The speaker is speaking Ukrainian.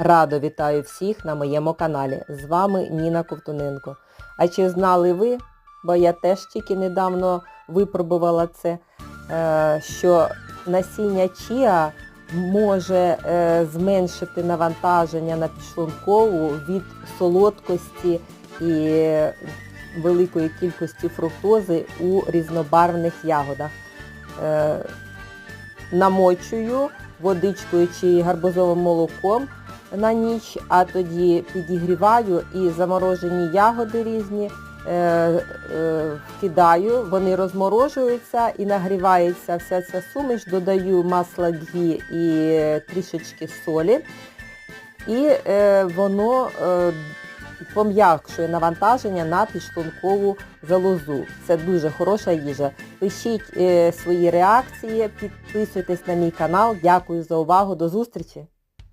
Радо вітаю всіх на моєму каналі. З вами Ніна Ковтуненко. А чи знали ви, бо я теж тільки недавно випробувала це, е, що насіння чіа може е, зменшити навантаження на підшлункову від солодкості і великої кількості фруктози у різнобарвних ягодах. Е, Намочую водичкою чи гарбузовим молоком на ніч, а тоді підігріваю і заморожені ягоди різні е, е, вкидаю, вони розморожуються і нагрівається вся ця суміш, додаю масло гі і трішечки солі. І е, воно пом'якшує навантаження на підшлункову залозу. Це дуже хороша їжа. Пишіть свої реакції, підписуйтесь на мій канал. Дякую за увагу. До зустрічі!